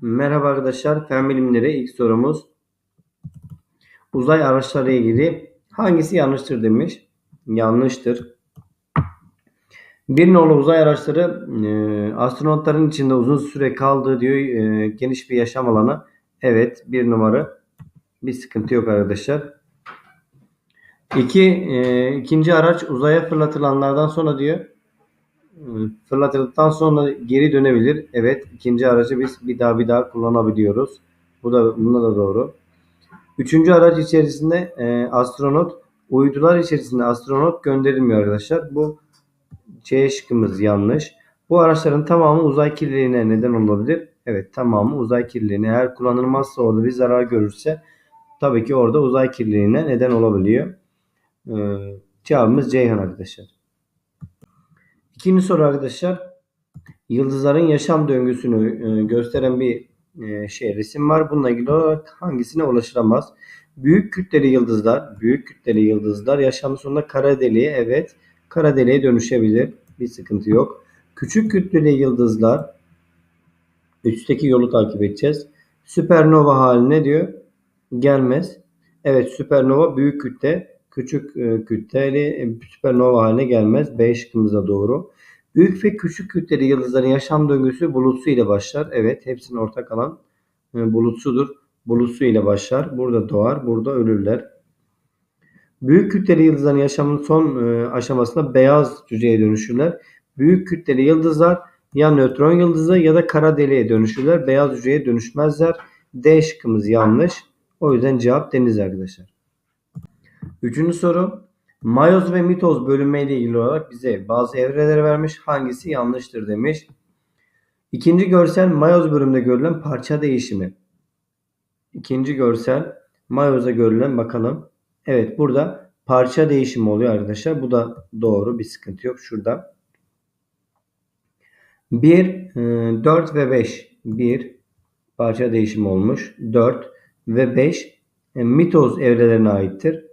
Merhaba arkadaşlar. Fen bilimleri ilk sorumuz. Uzay araçları ilgili hangisi yanlıştır demiş. Yanlıştır. Bir nolu uzay araçları e, astronotların içinde uzun süre kaldığı diyor e, geniş bir yaşam alanı. Evet bir numara. Bir sıkıntı yok arkadaşlar. İki, e, ikinci araç uzaya fırlatılanlardan sonra diyor fırlatıldıktan sonra geri dönebilir. Evet ikinci aracı biz bir daha bir daha kullanabiliyoruz. Bu da bunda da doğru. Üçüncü araç içerisinde e, astronot uydular içerisinde astronot gönderilmiyor arkadaşlar. Bu C şıkkımız yanlış. Bu araçların tamamı uzay kirliliğine neden olabilir. Evet tamamı uzay kirliliğine. Eğer kullanılmazsa orada bir zarar görürse tabii ki orada uzay kirliliğine neden olabiliyor. Ee, cevabımız Ceyhan arkadaşlar. İkinci soru arkadaşlar. Yıldızların yaşam döngüsünü e, gösteren bir e, şey resim var. Bununla ilgili olarak hangisine ulaşılamaz? Büyük kütleli yıldızlar, büyük kütleli yıldızlar yaşam sonunda kara deliğe evet kara deliğe dönüşebilir. Bir sıkıntı yok. Küçük kütleli yıldızlar üstteki yolu takip edeceğiz. Süpernova haline diyor gelmez. Evet süpernova büyük kütle küçük e, kütleli e, süpernova haline gelmez. B şıkkımıza doğru. Büyük ve küçük kütleli yıldızların yaşam döngüsü bulutsu ile başlar. Evet hepsinin ortak alan e, bulutsudur. Bulutsu ile başlar. Burada doğar, burada ölürler. Büyük kütleli yıldızların yaşamın son aşamasında beyaz cüceye dönüşürler. Büyük kütleli yıldızlar ya nötron yıldızı ya da kara deliğe dönüşürler. Beyaz cüceye dönüşmezler. D şıkkımız yanlış. O yüzden cevap deniz arkadaşlar. Üçüncü soru. Mayoz ve mitoz bölünmeyle ilgili olarak bize bazı evreleri vermiş. Hangisi yanlıştır demiş. İkinci görsel mayoz bölümünde görülen parça değişimi. İkinci görsel mayozda görülen bakalım. Evet burada parça değişimi oluyor arkadaşlar. Bu da doğru bir sıkıntı yok. Şurada 1, 4 ve 5. 1 parça değişimi olmuş. 4 ve 5 e, mitoz evrelerine aittir.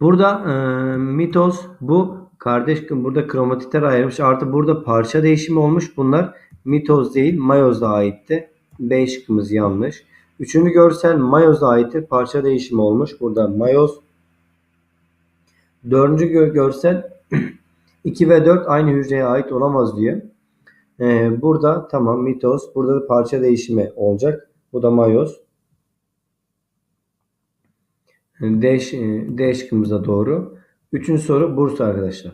Burada e, mitoz bu kardeş burada kromatitler ayırmış. Artı burada parça değişimi olmuş. Bunlar mitoz değil mayoz'a aitti. B şıkkımız yanlış. Üçüncü görsel mayoz'a aittir. Parça değişimi olmuş. Burada mayoz. Dördüncü gö görsel 2 ve 4 aynı hücreye ait olamaz diyor. Ee, burada tamam mitoz. Burada da parça değişimi olacak. Bu da mayoz. D, D şıkkımıza doğru. Üçüncü soru Bursa arkadaşlar.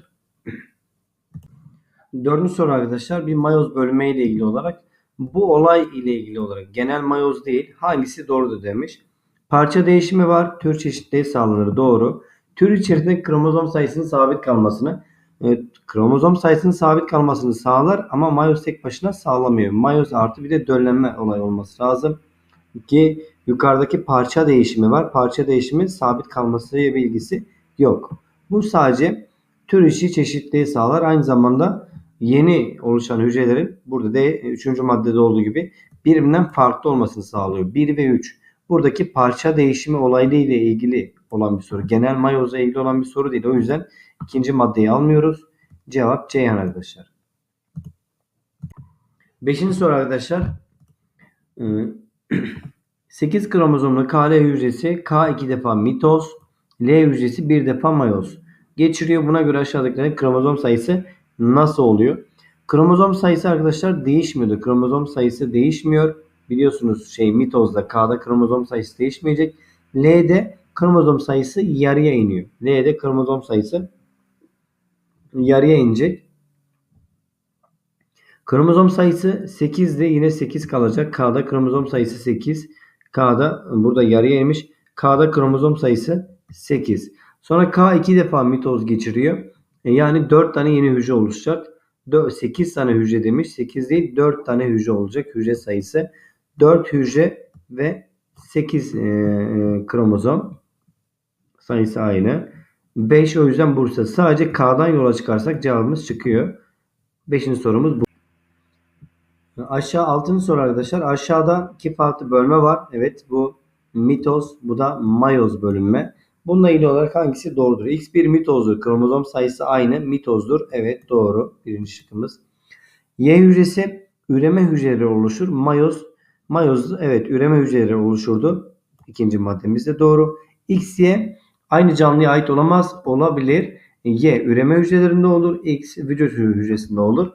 Dördüncü soru arkadaşlar bir mayoz bölme ile ilgili olarak bu olay ile ilgili olarak genel mayoz değil hangisi doğrudur demiş. Parça değişimi var. Tür çeşitliliği sağlanır. Doğru. Tür içerisinde kromozom sayısının sabit kalmasını e, kromozom sayısının sabit kalmasını sağlar ama mayoz tek başına sağlamıyor. Mayoz artı bir de döllenme olay olması lazım. Ki yukarıdaki parça değişimi var. Parça değişimi sabit kalması bilgisi yok. Bu sadece tür içi çeşitliliği sağlar. Aynı zamanda yeni oluşan hücrelerin burada da 3. maddede olduğu gibi birbirinden farklı olmasını sağlıyor. 1 ve 3. Buradaki parça değişimi olaylı ilgili olan bir soru. Genel mayozla ilgili olan bir soru değil. O yüzden ikinci maddeyi almıyoruz. Cevap Ceyhan arkadaşlar. Beşinci soru arkadaşlar. 8 kromozomlu KL hücresi K 2 defa mitoz, L hücresi 1 defa mayoz geçiriyor. Buna göre aşağıdakilerin kromozom sayısı nasıl oluyor? Kromozom sayısı arkadaşlar değişmiyordu. Kromozom sayısı değişmiyor. Biliyorsunuz şey mitozda K'da kromozom sayısı değişmeyecek. L'de kromozom sayısı yarıya iniyor. L'de kromozom sayısı yarıya inecek. Kromozom sayısı 8'de yine 8 kalacak. K'da kromozom sayısı 8. K'da burada yarıya inmiş. K'da kromozom sayısı 8. Sonra K 2 defa mitoz geçiriyor. E yani 4 tane yeni hücre oluşacak. 4, 8 tane hücre demiş. 8 değil 4 tane hücre olacak hücre sayısı. 4 hücre ve 8 e, kromozom sayısı aynı. 5 o yüzden Bursa. Sadece K'dan yola çıkarsak cevabımız çıkıyor. 5. sorumuz bu. Aşağı 6. soru arkadaşlar. Aşağıda iki farklı bölme var. Evet bu mitoz bu da mayoz bölünme. Bununla ilgili olarak hangisi doğrudur? X1 mitozdur. Kromozom sayısı aynı. Mitozdur. Evet doğru. Birinci şıkkımız. Y hücresi üreme hücreleri oluşur. Mayoz, mayoz evet üreme hücreleri oluşurdu. İkinci maddemiz de doğru. X, Y aynı canlıya ait olamaz. Olabilir. Y üreme hücrelerinde olur. X vücut hücresinde olur.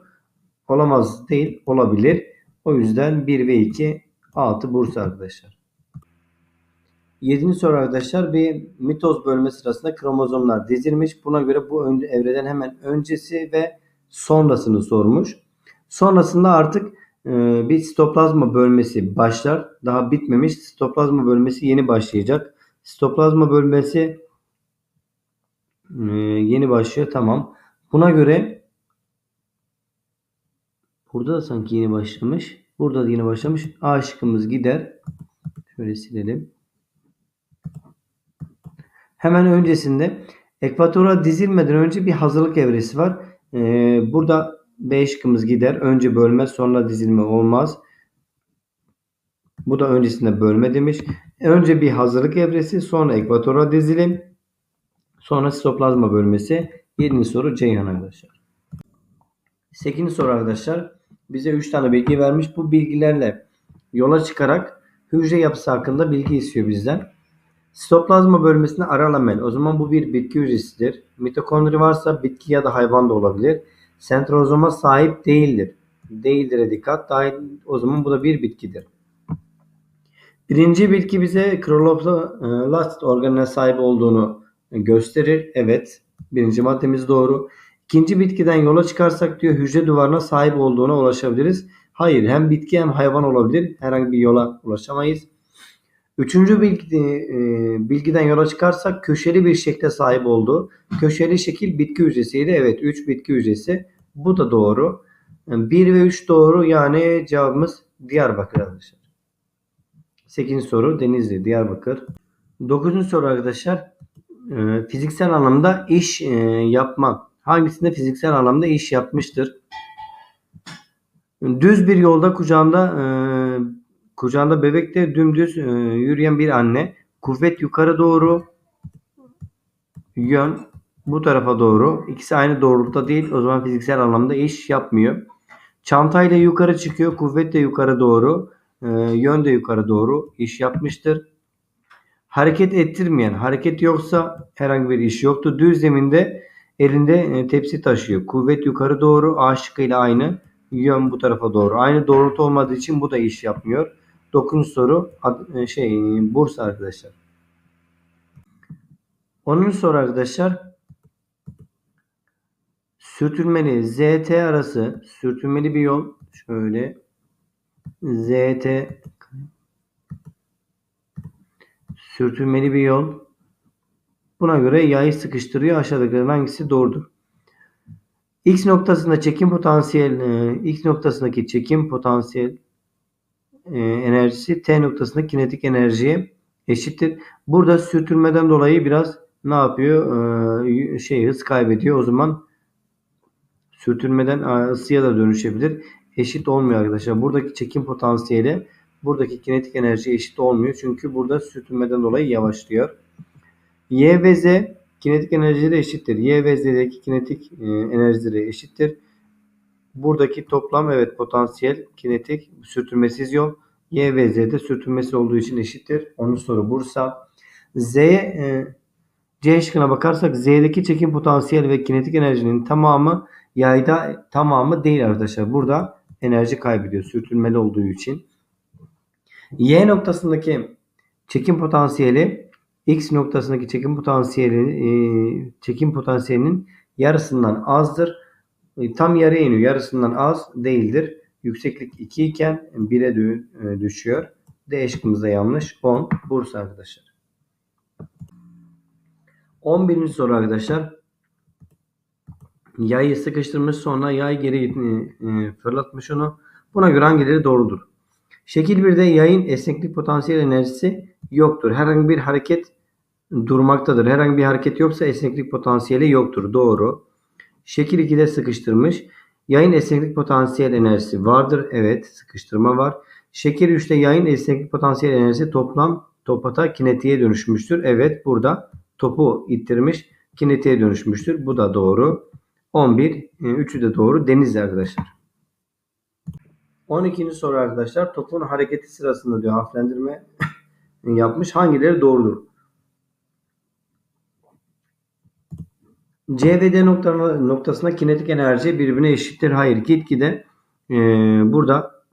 Olamaz değil. Olabilir. O yüzden 1 ve 2 6 Bursa arkadaşlar. 7. soru arkadaşlar bir mitoz bölme sırasında kromozomlar dizilmiş. Buna göre bu evreden hemen öncesi ve sonrasını sormuş. Sonrasında artık e, bir sitoplazma bölmesi başlar. Daha bitmemiş. Sitoplazma bölmesi yeni başlayacak. Sitoplazma bölmesi e, yeni başlıyor. Tamam. Buna göre burada da sanki yeni başlamış. Burada da yeni başlamış. A şıkkımız gider. Şöyle silelim. Hemen öncesinde ekvatora dizilmeden önce bir hazırlık evresi var. Ee, burada B şıkkımız gider. Önce bölme sonra dizilme olmaz. Bu da öncesinde bölme demiş. Önce bir hazırlık evresi sonra ekvatora dizilim. Sonra sitoplazma bölmesi. 7. soru Ceyhan arkadaşlar. 8. soru arkadaşlar. Bize 3 tane bilgi vermiş. Bu bilgilerle yola çıkarak hücre yapısı hakkında bilgi istiyor bizden. Sitoplazma bölmesinde ara lamel. O zaman bu bir bitki hücresidir. Mitokondri varsa bitki ya da hayvan da olabilir. Sentrozoma sahip değildir. Değildir'e dikkat. Dahil, o zaman bu da bir bitkidir. Birinci bitki bize kloroplast organına sahip olduğunu gösterir. Evet. Birinci maddemiz doğru. İkinci bitkiden yola çıkarsak diyor hücre duvarına sahip olduğuna ulaşabiliriz. Hayır hem bitki hem hayvan olabilir. Herhangi bir yola ulaşamayız. Üçüncü bilgi, e, bilgiden yola çıkarsak köşeli bir şekle sahip oldu. Köşeli şekil bitki hücresiydi. Evet 3 bitki hücresi. Bu da doğru. 1 ve 3 doğru yani cevabımız Diyarbakır arkadaşlar. 8. soru Denizli, Diyarbakır. 9. soru arkadaşlar e, fiziksel anlamda iş e, yapma. Hangisinde fiziksel anlamda iş yapmıştır? Düz bir yolda kucağında e, kucağında bebekte dümdüz e, yürüyen bir anne. Kuvvet yukarı doğru. Yön bu tarafa doğru. İkisi aynı doğrultuda değil. O zaman fiziksel anlamda iş yapmıyor. Çantayla yukarı çıkıyor. Kuvvet de yukarı doğru. E, yön de yukarı doğru. iş yapmıştır. Hareket ettirmeyen. Hareket yoksa herhangi bir iş yoktu. Düz zeminde elinde e, tepsi taşıyor. Kuvvet yukarı doğru. A şıkkıyla aynı. Yön bu tarafa doğru. Aynı doğrultu olmadığı için bu da iş yapmıyor. 9. soru ad- şey Bursa arkadaşlar. 10. soru arkadaşlar. Sürtünmeli ZT arası sürtünmeli bir yol. Şöyle ZT sürtünmeli bir yol. Buna göre yayı sıkıştırıyor. Aşağıdakilerin hangisi doğrudur? X noktasında çekim potansiyel e, X noktasındaki çekim potansiyel e, enerjisi T noktasındaki kinetik enerjiye eşittir. Burada sürtünmeden dolayı biraz ne yapıyor? E, şey hız kaybediyor. O zaman sürtünmeden ısıya da dönüşebilir. Eşit olmuyor arkadaşlar. Buradaki çekim potansiyeli buradaki kinetik enerji eşit olmuyor. Çünkü burada sürtünmeden dolayı yavaşlıyor. Y ve Z kinetik enerjileri eşittir. Y ve Z'deki kinetik e, enerjileri eşittir. Buradaki toplam evet potansiyel kinetik sürtünmesiz yol. Y ve Z'de sürtünmesi olduğu için eşittir. Onun soru Bursa. Z e, C şıkkına bakarsak Z'deki çekim potansiyel ve kinetik enerjinin tamamı yayda tamamı değil arkadaşlar. Burada enerji kaybediyor sürtünmeli olduğu için. Y noktasındaki çekim potansiyeli X noktasındaki çekim potansiyeli e, çekim potansiyelinin yarısından azdır. E, tam yarıya iniyor. Yarısından az değildir. Yükseklik 2 iken 1'e e, düşüyor. D şıkkımız da yanlış. 10 Bursa arkadaşlar. 11. soru arkadaşlar. Yayı sıkıştırmış sonra yay geri fırlatmış onu. Buna göre hangileri doğrudur? Şekil 1'de yayın esneklik potansiyel enerjisi yoktur. Herhangi bir hareket durmaktadır. Herhangi bir hareket yoksa esneklik potansiyeli yoktur. Doğru. Şekil 2'de sıkıştırmış. Yayın esneklik potansiyel enerjisi vardır. Evet sıkıştırma var. Şekil 3'te yayın esneklik potansiyel enerjisi toplam topata kinetiğe dönüşmüştür. Evet burada topu ittirmiş kinetiğe dönüşmüştür. Bu da doğru. 11. Üçü de doğru. Deniz arkadaşlar. 12. soru arkadaşlar. Topun hareketi sırasında diyor harflendirme yapmış. Hangileri doğrudur? C ve D noktasında kinetik enerji birbirine eşittir. Hayır. Gitgide e, burada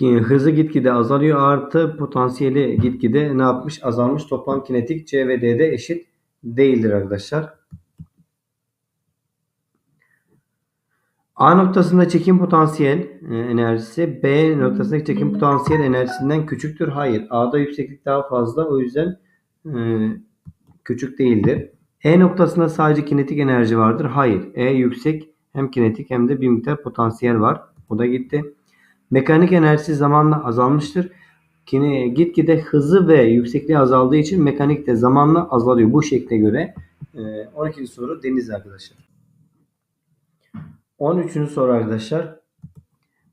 hızı gitgide azalıyor. Artı potansiyeli gitgide ne yapmış? Azalmış. Toplam kinetik C ve D'de eşit değildir arkadaşlar. A noktasında çekim potansiyel e, enerjisi B noktasındaki çekim potansiyel enerjisinden küçüktür. Hayır. A'da yükseklik daha fazla. O yüzden e, küçük değildir. E noktasında sadece kinetik enerji vardır. Hayır. E yüksek hem kinetik hem de bir miktar potansiyel var. O da gitti. Mekanik enerjisi zamanla azalmıştır. Kine, gitgide hızı ve yüksekliği azaldığı için mekanik de zamanla azalıyor. Bu şekle göre. E, 12. soru deniz arkadaşlar. 13. soru arkadaşlar.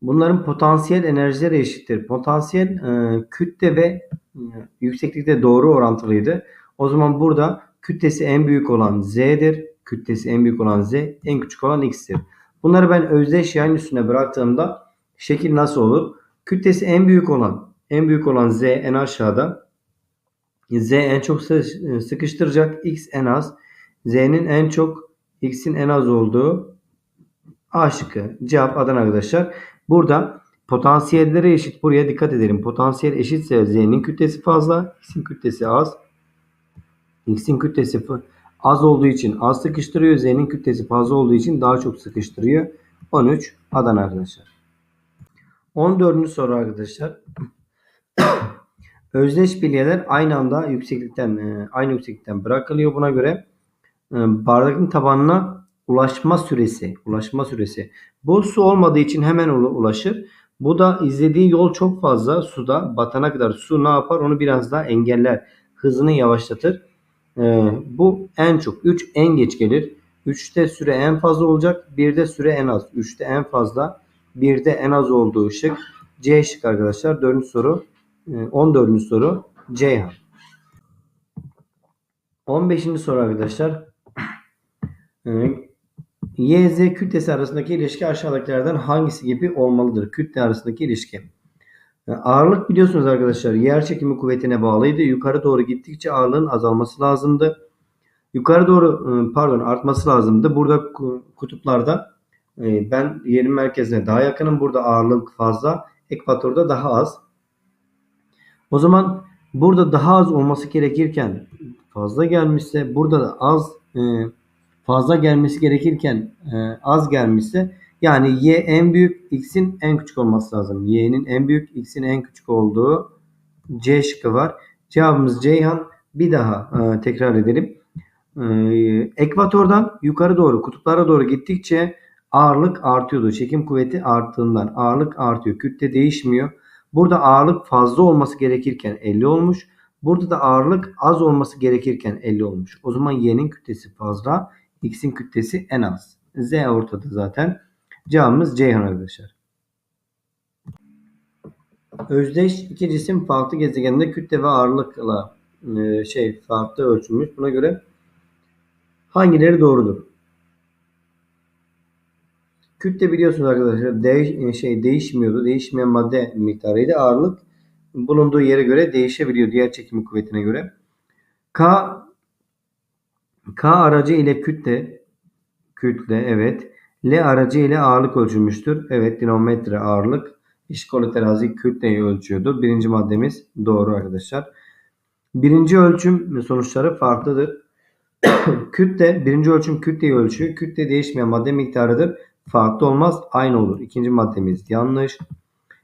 Bunların potansiyel enerjileri eşittir. Potansiyel e, kütle ve e, yükseklikte doğru orantılıydı. O zaman burada kütlesi en büyük olan Z'dir. Kütlesi en büyük olan Z, en küçük olan X'tir. Bunları ben özdeş yayın üstüne bıraktığımda şekil nasıl olur? Kütlesi en büyük olan, en büyük olan Z en aşağıda. Z en çok sıkıştıracak, X en az. Z'nin en çok, X'in en az olduğu A şıkkı. Cevap Adana arkadaşlar. Burada potansiyelleri eşit. Buraya dikkat edelim. Potansiyel eşitse Z'nin kütlesi fazla, X'in kütlesi az. X'in kütlesi az olduğu için az sıkıştırıyor. Z'nin kütlesi fazla olduğu için daha çok sıkıştırıyor. 13 Adana arkadaşlar. 14. soru arkadaşlar. Özdeş bilyeler aynı anda yükseklikten e, aynı yükseklikten bırakılıyor. Buna göre e, bardakın tabanına ulaşma süresi, ulaşma süresi. Bu su olmadığı için hemen ulaşır. Bu da izlediği yol çok fazla suda batana kadar su ne yapar? Onu biraz daha engeller. Hızını yavaşlatır. Ee, bu en çok 3 en geç gelir. 3'te süre en fazla olacak. 1'de süre en az. 3'te en fazla. 1'de en az olduğu şık. C şık arkadaşlar. 4. soru. 14. Ee, soru Ceyhan. 15. soru arkadaşlar. Ee, Y, Z kütlesi arasındaki ilişki aşağıdakilerden hangisi gibi olmalıdır? Kütle arasındaki ilişki. Ağırlık biliyorsunuz arkadaşlar yer çekimi kuvvetine bağlıydı. Yukarı doğru gittikçe ağırlığın azalması lazımdı. Yukarı doğru ıı, pardon artması lazımdı. Burada kutuplarda e, ben yerin merkezine daha yakınım. Burada ağırlık fazla. Ekvatorda daha az. O zaman burada daha az olması gerekirken fazla gelmişse burada da az e, fazla gelmesi gerekirken e, az gelmişse yani y en büyük x'in en küçük olması lazım. y'nin en büyük x'in en küçük olduğu c şıkkı var. Cevabımız Ceyhan. Bir daha e, tekrar edelim. E, ekvatordan yukarı doğru kutuplara doğru gittikçe ağırlık artıyordu. Çekim kuvveti arttığından ağırlık artıyor. Kütle değişmiyor. Burada ağırlık fazla olması gerekirken 50 olmuş. Burada da ağırlık az olması gerekirken 50 olmuş. O zaman y'nin kütlesi fazla. X'in kütlesi en az. Z ortada zaten. Cevabımız Ceyhan arkadaşlar. Özdeş iki cisim farklı gezegende kütle ve ağırlıkla e, şey farklı ölçülmüş. Buna göre hangileri doğrudur? Kütle biliyorsunuz arkadaşlar değiş, e, şey değişmiyordu. Değişmeyen madde miktarıydı. Ağırlık bulunduğu yere göre değişebiliyor diğer çekim kuvvetine göre. K K aracı ile kütle kütle evet. L aracı ile ağırlık ölçülmüştür. Evet dinamometre ağırlık. İşkolu terazi kütleyi ölçüyordu. Birinci maddemiz doğru arkadaşlar. Birinci ölçüm sonuçları farklıdır. kütle, birinci ölçüm kütleyi ölçüyor. Kütle değişmeyen madde miktarıdır. Farklı olmaz, aynı olur. İkinci maddemiz yanlış.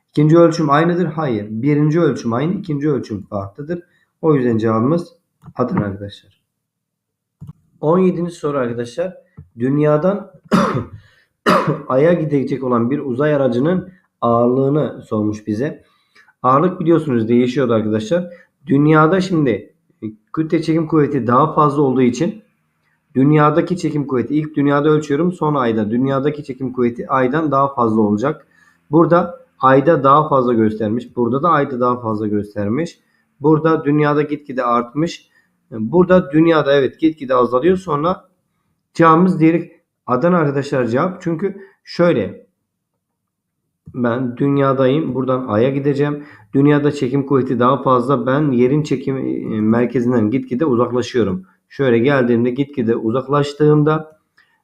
İkinci ölçüm aynıdır. Hayır. Birinci ölçüm aynı, ikinci ölçüm farklıdır. O yüzden cevabımız Adana arkadaşlar. 17. soru arkadaşlar. Dünyadan Ay'a gidecek olan bir uzay aracının ağırlığını sormuş bize. Ağırlık biliyorsunuz değişiyordu arkadaşlar. Dünyada şimdi kütle çekim kuvveti daha fazla olduğu için dünyadaki çekim kuvveti ilk dünyada ölçüyorum sonra ayda. Dünyadaki çekim kuvveti aydan daha fazla olacak. Burada ayda daha fazla göstermiş. Burada da ayda daha fazla göstermiş. Burada dünyada gitgide artmış. Burada dünyada evet gitgide azalıyor. Sonra cevabımız direkt Adana arkadaşlar cevap. Çünkü şöyle ben dünyadayım. Buradan Ay'a gideceğim. Dünyada çekim kuvveti daha fazla. Ben yerin çekim e, merkezinden gitgide uzaklaşıyorum. Şöyle geldiğimde gitgide uzaklaştığımda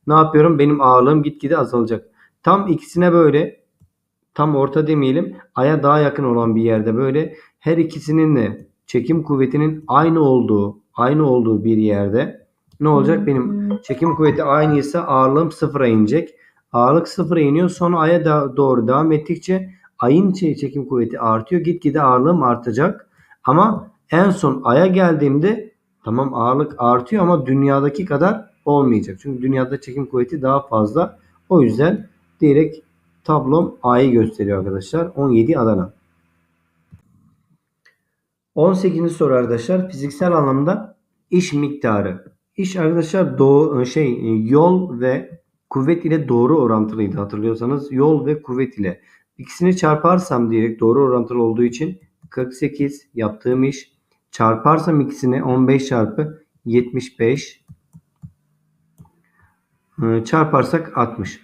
ne yapıyorum? Benim ağırlığım gitgide azalacak. Tam ikisine böyle tam orta demeyelim. Ay'a daha yakın olan bir yerde böyle her ikisinin de çekim kuvvetinin aynı olduğu aynı olduğu bir yerde ne olacak? Benim çekim kuvveti aynıysa ağırlığım sıfıra inecek. Ağırlık sıfıra iniyor. Sonra aya da doğru devam ettikçe ayın çekim kuvveti artıyor. Gitgide ağırlığım artacak. Ama en son aya geldiğimde tamam ağırlık artıyor ama dünyadaki kadar olmayacak. Çünkü dünyada çekim kuvveti daha fazla. O yüzden direkt tablom A'yı gösteriyor arkadaşlar. 17 Adana. 18. soru arkadaşlar. Fiziksel anlamda iş miktarı. İş arkadaşlar doğu, şey yol ve kuvvet ile doğru orantılıydı hatırlıyorsanız. Yol ve kuvvet ile. İkisini çarparsam diyerek doğru orantılı olduğu için 48 yaptığım iş. Çarparsam ikisini 15 çarpı 75 Ee, çarparsak 60.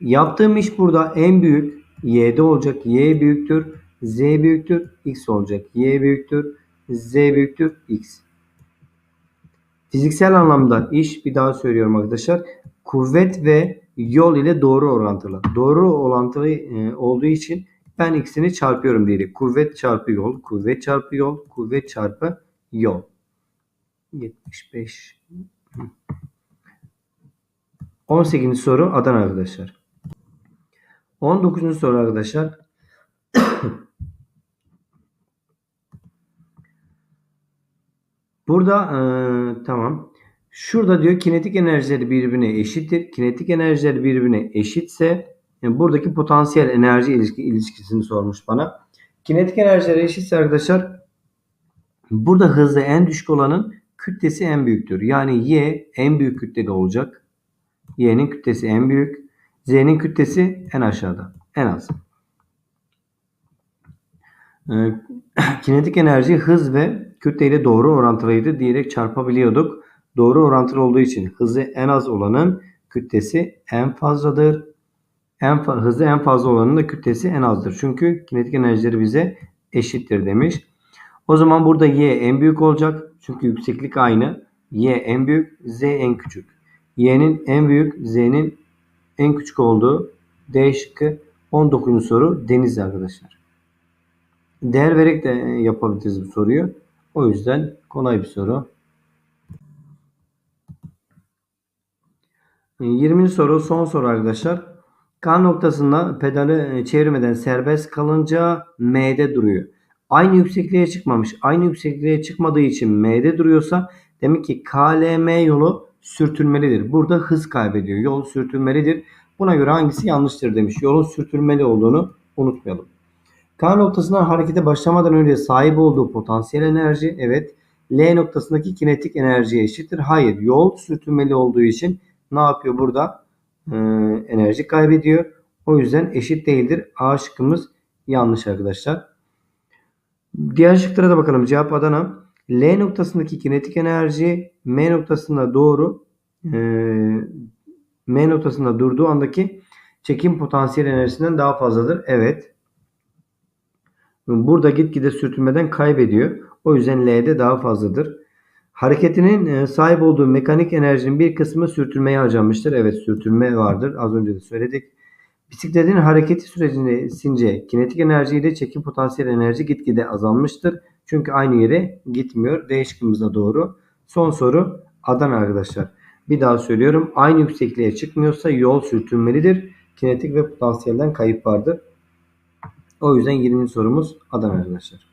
Yaptığım iş burada en büyük y'de olacak. y büyüktür. Z büyüktür. x olacak. y büyüktür. z büyüktür. x. Fiziksel anlamda iş bir daha söylüyorum arkadaşlar. Kuvvet ve yol ile doğru orantılı. Doğru orantılı e, olduğu için ben ikisini çarpıyorum diyelim. Kuvvet çarpı yol, kuvvet çarpı yol, kuvvet çarpı yol. 75. 18. soru Adana arkadaşlar. 19. soru arkadaşlar. Burada e, tamam. Şurada diyor kinetik enerjileri birbirine eşittir. Kinetik enerjileri birbirine eşitse yani buradaki potansiyel enerji ilişki, ilişkisini sormuş bana. Kinetik enerjileri eşitse arkadaşlar burada hızı en düşük olanın kütlesi en büyüktür. Yani Y en büyük kütlede olacak. Y'nin kütlesi en büyük. Z'nin kütlesi en aşağıda. En az. Ee, kinetik enerji hız ve kütle ile doğru orantılıydı diyerek çarpabiliyorduk. Doğru orantılı olduğu için hızı en az olanın kütlesi en fazladır. En fa- hızı en fazla olanın da kütlesi en azdır. Çünkü kinetik enerjileri bize eşittir demiş. O zaman burada y en büyük olacak. Çünkü yükseklik aynı. Y en büyük, z en küçük. Y'nin en büyük, z'nin en küçük olduğu D şıkkı 19. soru deniz arkadaşlar. Değer vererek de yapabiliriz bu soruyu. O yüzden kolay bir soru. 20. soru son soru arkadaşlar. K noktasında pedalı çevirmeden serbest kalınca M'de duruyor. Aynı yüksekliğe çıkmamış. Aynı yüksekliğe çıkmadığı için M'de duruyorsa demek ki KLM yolu sürtünmelidir. Burada hız kaybediyor. Yol sürtünmelidir. Buna göre hangisi yanlıştır demiş. Yolun sürtünmeli olduğunu unutmayalım. K noktasından harekete başlamadan önce sahip olduğu potansiyel enerji evet. L noktasındaki kinetik enerjiye eşittir. Hayır. Yol sürtünmeli olduğu için ne yapıyor burada? Ee, enerji kaybediyor. O yüzden eşit değildir. A şıkkımız yanlış arkadaşlar. Diğer şıklara da bakalım. Cevap Adana. L noktasındaki kinetik enerji M noktasında doğru e, M noktasında durduğu andaki çekim potansiyel enerjisinden daha fazladır. Evet. Burada gitgide sürtünmeden kaybediyor. O yüzden L'de daha fazladır. Hareketinin e, sahip olduğu mekanik enerjinin bir kısmı sürtünmeye harcanmıştır. Evet sürtünme vardır. Az önce de söyledik. Bisikletin hareketi sürecince kinetik enerji ile çekim potansiyel enerji gitgide azalmıştır. Çünkü aynı yere gitmiyor. D doğru. Son soru Adana arkadaşlar. Bir daha söylüyorum. Aynı yüksekliğe çıkmıyorsa yol sürtünmelidir. Kinetik ve potansiyelden kayıp vardır. O yüzden 20. sorumuz Adana arkadaşlar.